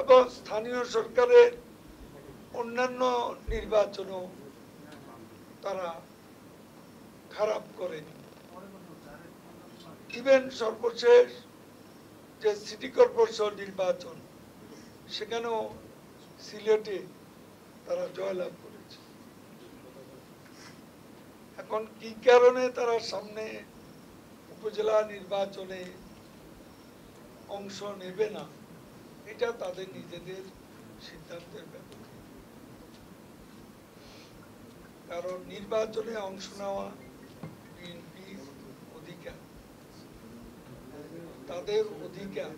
এবং স্থানীয় সরকারের অন্যান্য নির্বাচনও তারা খারাপ করেনি ইভেন সর্বশেষ যে সিটি কর্পোরেশন নির্বাচন, সেখানেও সিলেটে তারা জয়লাভ করেছে। এখন কি কারণে তারা সামনে উপজেলা নির্বাচনে অংশ নেবে না? এটা তাদের নিজেদের সিদ্ধান্তের ব্যাপার। কারণ নির্বাচনে অংশ নেওয়া বিএনপির অধিকার। তাদের অধিকার,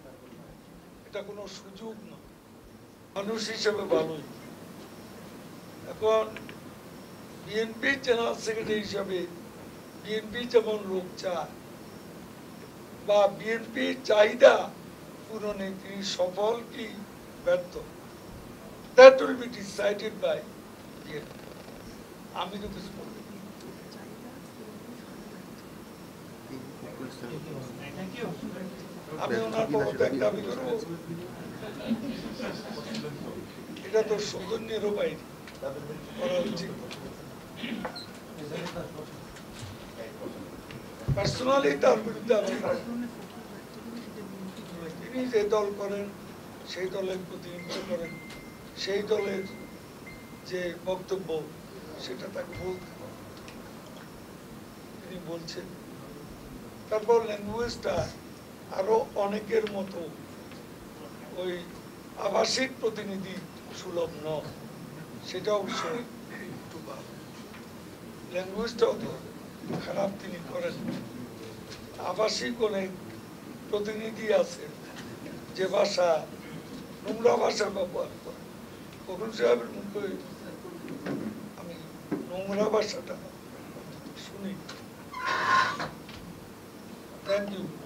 এটা কোনো সুযোগ নয়। মানুষ হিসেবে ভালোই এখন বিএনপির জেনারেল সেক্রেটারি হিসাবে বিএনপি যেমন লোক চায় বা বিএনপির চাহিদা পূরণে তিনি সফল কি ব্যর্থ that will be decided by আমি তো কিছু আমি ওনার দাবি এটা তো সৌজন্যেরও বাইরে। করা উচিত। পার্সোনালি তার বিরুদ্ধে তিনি যে দল করেন, সেই দলের প্রতিনিধিত্ব করেন। সেই দলের যে বক্তব্য, সেটা তাকে বলতে তিনি বলছেন, তারপর ল্যাঙ্গুয়েজটা আরও অনেকের মতো ওই আবাসিক প্রতিনিধি সুলভ নয়। সেটা অবশ্যই একটু ভালো। ল্যাঙ্গুয়েজটাও তো খারাপ তিনি করেন আবাসিক অনেক প্রতিনিধি আছে যে ভাষা, নোংরা ভাষা ব্যবহার করে। কখন সাহেবের মুখে আমি নোংরা ভাষাটা শুনি থ্যাংক ইউ